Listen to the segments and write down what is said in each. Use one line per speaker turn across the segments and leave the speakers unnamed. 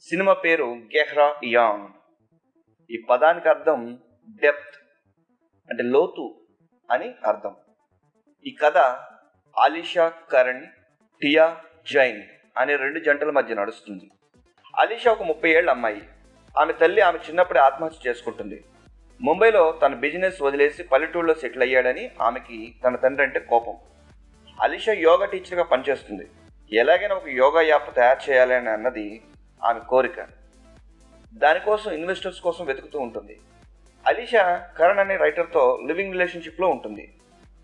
Cinema పేరు గెహ్రా young. ఈ పదానికి అర్థం డెప్త్ అంటే లోతు అని అర్థం. ఈ కథ ఆలిషా కరణ్ టియా జైన్ అనే రెండు జంటల మధ్య నడుస్తుంది. అలీషా ఒక ముప్పై ఏళ్ళ అమ్మాయి. ఆమె తల్లి ఆమె చిన్నప్పుడే ఆత్మహత్య చేసుకుంటుంది. ముంబైలో తన బిజినెస్ వదిలేసి పల్లెటూరులో సెటిల్ అయ్యాడని ఆమెకి తన తండ్రి అంటే కోపం. అలీషా యోగా టీచర్గా పనిచేస్తుంది. ఎలాగైనా ఒక యోగా యాప్ తయారు చేయాలని అన్నది ఆమె కోరిక. దానికోసం ఇన్వెస్టర్స్ కోసం వెతుకుతూ ఉంటుంది. అలీషా కరణ్ అనే రైటర్తో లివింగ్ రిలేషన్షిప్లో ఉంటుంది.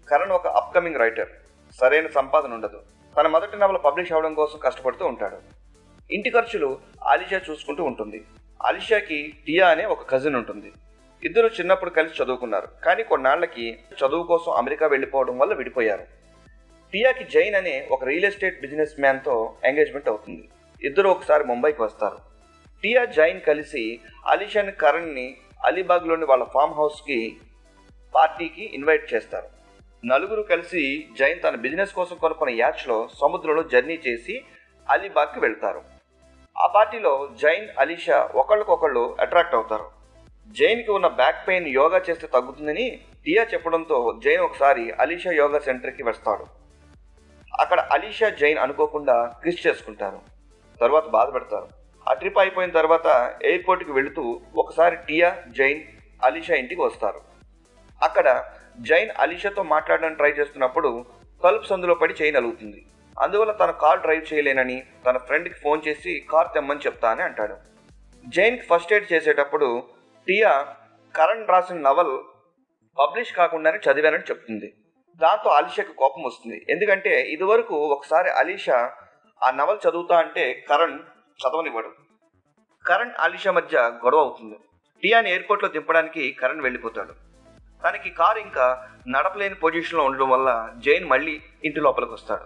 కరణ్ ఒక అప్కమింగ్ రైటర్. సరైన సంపాదన ఉండదు. తన మొదటి నవల పబ్లిష్ అవడం కోసం కష్టపడుతూ ఉంటాడు. ఇంటి ఖర్చులు ఆలిషా చూసుకుంటూ ఉంటుంది. ఆలిషాకి టియా అనే ఒక కజిన్ ఉంటుంది. ఇద్దరు చిన్నప్పుడు కలిసి చదువుకున్నారు. కానీ కొన్నాళ్ళకి చదువు కోసం అమెరికా వెళ్ళిపోవడం వల్ల విడిపోయారు. టియాకి జైన్ అనే ఒక రియల్ ఎస్టేట్ బిజినెస్ మ్యాన్తో ఎంగేజ్మెంట్ అవుతుంది. ఇద్దరు ఒకసారి ముంబైకి వస్తారు. టియా జైన్ కలిసి అలీషాని కరణ్ని అలీబాగ్లోని వాళ్ళ ఫామ్ హౌస్కి పార్టీకి ఇన్వైట్ చేస్తారు. నలుగురు కలిసి జైన్ తన బిజినెస్ కోసం కొనుక్కున్న యాచ్లో సముద్రంలో జర్నీ చేసి అలీబాగ్కి వెళ్తారు. ఆ పార్టీలో జైన్ అలీషా ఒకళ్ళకొకళ్ళు అట్రాక్ట్ అవుతారు. జైన్కి ఉన్న బ్యాక్ పెయిన్ యోగా చేస్తే తగ్గుతుందని టియా చెప్పడంతో జైన్ ఒకసారి అలీషా యోగా సెంటర్కి వస్తాడు. అక్కడ అలీషా జైన్ అనుకోకుండా క్రిష్ చేసుకుంటారు. తర్వాత బాధపడతారు. ఆ ట్రిప్ అయిపోయిన తర్వాత ఎయిర్పోర్ట్కి వెళుతూ ఒకసారి టియా జైన్ అలీషా ఇంటికి వస్తారు. అక్కడ జైన్ అలీషాతో మాట్లాడడానికి ట్రై చేస్తున్నప్పుడు తలుపు సందులో పడి చైన్ అలుగుతుంది అందువల్ల తన కార్ డ్రైవ్ చేయలేనని తన ఫ్రెండ్కి ఫోన్ చేసి కార్ తెమ్మని చెప్తా అని అంటాడు. జైన్కి ఫస్ట్ ఎయిడ్ చేసేటప్పుడు టియా కరణ్ రాసిన నవల్ పబ్లిష్ కాకుండానే చదివానని చెప్తుంది. దాంతో అలీషాకి కోపం వస్తుంది. ఎందుకంటే ఇదివరకు ఒకసారి అలీషా ఆ నవల చదువుతా అంటే కరణ్ చదవనివ్వడు. కరణ్ అలీషా మధ్య గొడవ అవుతుంది. టియాని ఎయిర్పోర్ట్లో దింపడానికి కరణ్ వెళ్ళిపోతాడు. తనకి కారు ఇంకా నడపలేని పొజిషన్లో ఉండడం వల్ల జైన్ మళ్ళీ ఇంటి లోపలికి వస్తాడు.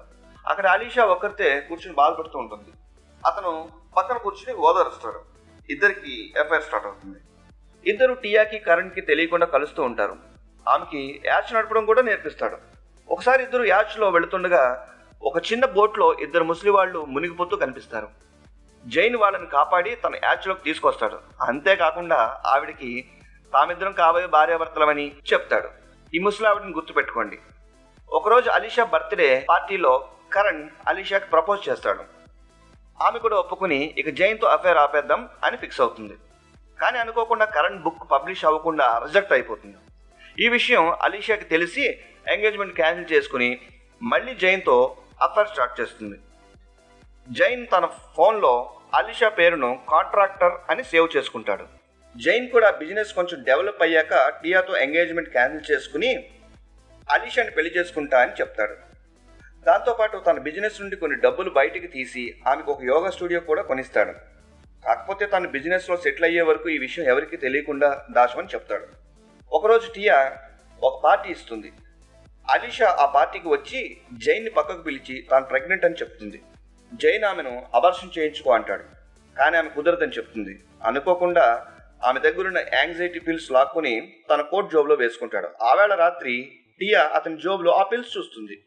అక్కడ అలీషా ఒక్కరితే కూర్చుని బాధపడుతూ ఉంటుంది. అతను పక్కన కూర్చుని ఓదారుస్తాడు. ఇద్దరికి ఎఫ్ఐఆర్ స్టార్ట్ అవుతుంది. ఇద్దరు టియాకి కరణ్కి తెలియకుండా కలుస్తూ ఉంటారు. ఆమెకి యాచ్ నడపడం కూడా నేర్పిస్తాడు. ఒకసారి ఇద్దరు యాచ్లో వెళుతుండగా ఒక చిన్న బోట్లో ఇద్దరు ముసలి వాళ్ళు మునిగిపోతూ కనిపిస్తారు. జైన్ వాళ్ళని కాపాడి తన యాచ్లోకి తీసుకొస్తాడు. అంతేకాకుండా ఆవిడికి తామిద్దరం కాబోయే భార్యాభర్తలమని చెప్తాడు. ఈ ముసలి ఆవిడని గుర్తుపెట్టుకోండి. ఒకరోజు అలీషా బర్త్డే పార్టీలో కరణ్ అలీషాకి ప్రపోజ్ చేస్తాడు. ఆమె కూడా ఒప్పుకుని ఇక జైన్తో అఫైర్ ఆపేద్దాం అని ఫిక్స్ అవుతుంది. కానీ అనుకోకుండా కరణ్ బుక్ పబ్లిష్ అవ్వకుండా రిజెక్ట్ అయిపోతుంది. ఈ విషయం అలీషాకి తెలిసి ఎంగేజ్మెంట్ క్యాన్సిల్ చేసుకుని మళ్ళీ జైన్తో అఫైర్ స్టార్ట్ చేస్తుంది. జైన్ తన ఫోన్లో అలీషా పేరును కాంట్రాక్టర్ అని సేవ్ చేసుకుంటాడు. జైన్ కూడా బిజినెస్ కొంచెం డెవలప్ అయ్యాక టియాతో ఎంగేజ్మెంట్ క్యాన్సిల్ చేసుకుని అలీషాని పెళ్ళి చేసుకుంటా అని చెప్తాడు. దాంతోపాటు తన బిజినెస్ నుండి కొన్ని డబ్బులు బయటికి తీసి ఆమెకు ఒక యోగా స్టూడియో కూడా కొనిస్తాడు. కాకపోతే తన బిజినెస్లో సెటిల్ అయ్యే వరకు ఈ విషయం ఎవరికి తెలియకుండా దాచమని చెప్తాడు. ఒకరోజు టియా ఒక పార్టీ ఇస్తుంది. అలీషా ఆ పార్టీకి వచ్చి జైన్ని పక్కకు పిలిచి తాను ప్రెగ్నెంట్ అని చెప్తుంది. జైన్ ఆమెను అబార్షన్ చేయించుకో అంటాడు. కానీ ఆమె కుదరదని చెప్తుంది. అనుకోకుండా ఆమె దగ్గరున్న యాంగ్జైటీ పిల్స్ లాక్కుని తన కోట్ జోబులో వేసుకుంటాడు. ఆవేళ రాత్రి టియా అతని జోబులో ఆ పిల్స్ చూస్తుంది.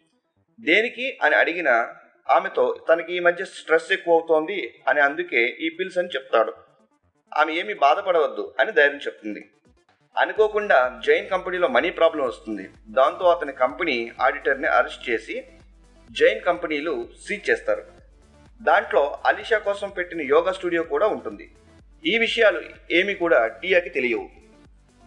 దేనికి అని అడిగిన ఆమెతో తనకి ఈ మధ్య స్ట్రెస్ ఎక్కువ అవుతోంది అని అందుకే ఈ పిల్స్ అని చెప్తాడు. ఆమె ఏమీ బాధపడవద్దు అని ధైర్యం చెప్తుంది. అనుకోకుండా జైన్ కంపెనీలో మనీ ప్రాబ్లం వస్తుంది. దాంతో అతని కంపెనీ ఆడిటర్ని అరెస్ట్ చేసి జైన్ కంపెనీలు సీజ్ చేస్తారు. దాంట్లో అలీషా కోసం పెట్టిన యోగా స్టూడియో కూడా ఉంటుంది. ఈ విషయాలు ఏమీ కూడా టియాకి తెలియవు.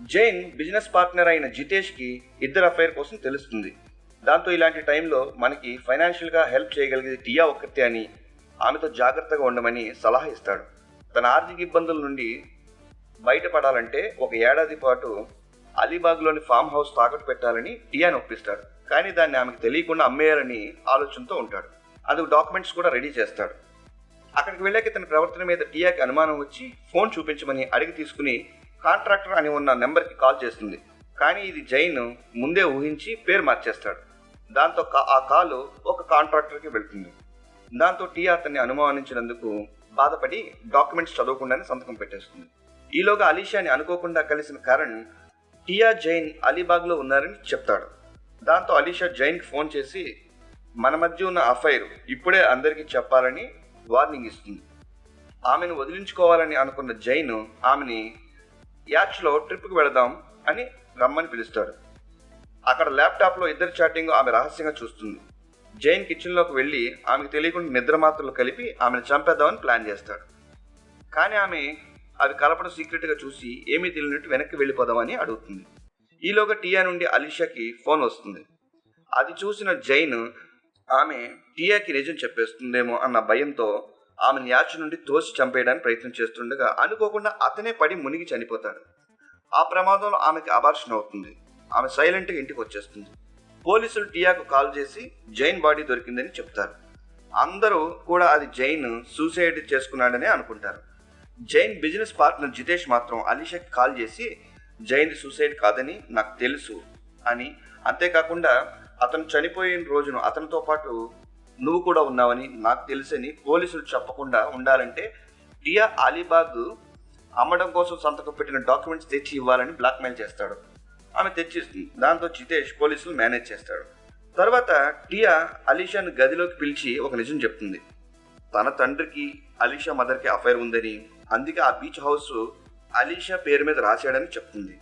జైన్ బిజినెస్ పార్ట్నర్ అయిన జితేష్కి ఇద్దరు అఫైర్ కోసం తెలుస్తుంది. దాంతో ఇలాంటి టైంలో మనకి ఫైనాన్షియల్గా హెల్ప్ చేయగలిగేది టియా ఒక్కతే అని ఆమెతో జాగ్రత్తగా ఉండమని సలహా ఇస్తాడు. తన ఆర్థిక ఇబ్బందుల నుండి బయటపడాలంటే ఒక ఏడాది పాటు అలీబాగ్లోని ఫామ్ హౌస్ తాకట్టు పెట్టాలని టియాని ఒప్పిస్తాడు. కానీ దాన్ని ఆమెకు తెలియకుండా అమ్మేయాలని ఆలోచనతో ఉంటాడు. అందుకు డాక్యుమెంట్స్ కూడా రెడీ చేస్తాడు. అక్కడికి వెళ్ళాక తన ప్రవర్తన మీద టియాకి అనుమానం వచ్చి ఫోన్ చూపించమని అడిగి తీసుకుని కాంట్రాక్టర్ అని ఉన్న నెంబర్కి కాల్ చేస్తుంది. కానీ ఇది జైన్ ముందే ఊహించి పేరు మార్చేస్తాడు. దాంతో కా- ఆ కాలు ఒక కాంట్రాక్టర్కి వెళ్తుంది. దాంతో టియా అతన్ని అనుమానించినందుకు బాధపడి డాక్యుమెంట్స్ చదవకుండానే సంతకం పెట్టేస్తుంది. ఈలోగా అలీషాని అనుకోకుండా కలిసిన కరణ్ టియా జైన్ అలీబాగ్లో ఉన్నారని చెప్తాడు. దాంతో అలీషా జైన్కి ఫోన్ చేసి మన మధ్య ఉన్న అఫైర్ ఇప్పుడే అందరికీ చెప్పాలని వార్నింగ్ ఇస్తుంది. ఆమెను వదిలించుకోవాలని అనుకున్న జైన్ ఆమెని యాచ్లో ట్రిప్కి వెళదాం అని రమ్మని పిలుస్తాడు. అక్కడ ల్యాప్టాప్లో ఇద్దరు చాటింగ్ ఆమె రహస్యంగా చూస్తుంది. జైన్ కిచెన్లోకి వెళ్ళి ఆమెకు తెలియకుండా నిద్ర మాత్రలు కలిపి ఆమెను చంపేద్దామని ప్లాన్ చేస్తాడు. కానీ ఆమె అవి కలపడం సీక్రెట్గా చూసి ఏమీ తెలియనట్టు వెనక్కి వెళ్ళిపోదామని అడుగుతుంది. ఈలోగా టియా నుండి అలీషాకి ఫోన్ వస్తుంది. అది చూసిన జైన్ ఆమె టియాకి నిజం చెప్పేస్తుందేమో అన్న భయంతో ఆమెను యాచ నుండి తోసి చంపేయడానికి ప్రయత్నం చేస్తుండగా అనుకోకుండా అతనే పడి మునిగి చనిపోతాడు. ఆ ప్రమాదంలో ఆమెకి అబార్షన్ అవుతుంది. ఆమె సైలెంట్గా ఇంటికి వచ్చేస్తుంది. పోలీసులు టియాకు కాల్ చేసి జైన్ బాడీ దొరికిందని చెప్తారు. అందరూ కూడా అది జైన్ సూసైడ్ చేసుకున్నాడని అనుకుంటారు. జైన్ బిజినెస్ పార్ట్నర్ జితేష్ మాత్రం అలీషాకి కాల్ చేసి జైన్ సూసైడ్ కాదని నాకు తెలుసు అని. అంతేకాకుండా అతను చనిపోయిన రోజును అతనితో పాటు నువ్వు కూడా ఉన్నావని నాకు తెలుసని పోలీసులు చెప్పకుండా ఉండాలంటే టియా అలీబాగ్ అమ్మడం కోసం సంతకం పెట్టిన డాక్యుమెంట్స్ తెచ్చి ఇవ్వాలని బ్లాక్మెయిల్ చేస్తాడు. ఆమె తెచ్చిస్తుంది. దాంతో జితేష్ పోలీసులు మేనేజ్ చేస్తాడు. తర్వాత టియా అలీషాను గదిలోకి పిలిచి ఒక నిజం చెప్తుంది. తన తండ్రికి అలీషా మదర్కి అఫైర్ ఉందని అందుకే ఆ బీచ్ హౌస్ అలీషా పేరు మీద రాశాడని చెప్తుంది.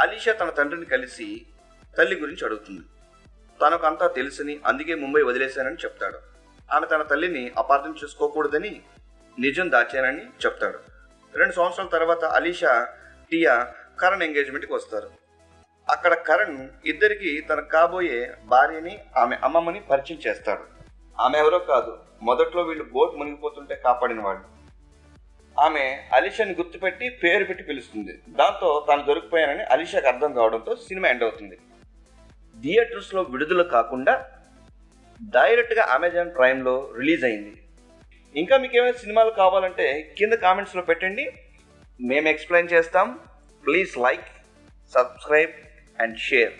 అలీషా తన తండ్రిని కలిసి తల్లి గురించి అడుగుతుంది. తనకు అంతా తెలుసని అందుకే ముంబై వదిలేశానని చెప్తాడు. ఆమె తన తల్లిని అపార్థం చేసుకోకూడదని నిజం దాచానని చెప్తాడు. రెండు సంవత్సరాల తర్వాత అలీషా టియా కరణ్ ఎంగేజ్మెంట్కి వస్తారు. అక్కడ కరణ్ ఇద్దరికి తన కాబోయే భార్యని ఆమె అమ్మమ్మని పరిచయం చేస్తాడు. ఆమె ఎవరో కాదు. మొదట్లో వీళ్ళు బోట్ మునిగిపోతుంటే కాపాడిన వాళ్ళు ఆమె అలీషాని గుర్తుపెట్టి పేరు పెట్టి పిలుస్తుంది. దాంతో తాను దొరికిపోయానని అలీషాకి అర్థం కావడంతో సినిమా ఎండ్ అవుతుంది. థియేటర్స్లో విడుదల కాకుండా డైరెక్ట్గా అమెజాన్ ప్రైమ్లో రిలీజ్ అయింది. ఇంకా మీకు ఏమైనా సినిమాలు కావాలంటే కింద కామెంట్స్లో పెట్టండి. మేము ఎక్స్ప్లెయిన్ చేస్తాం. Please like subscribe and share.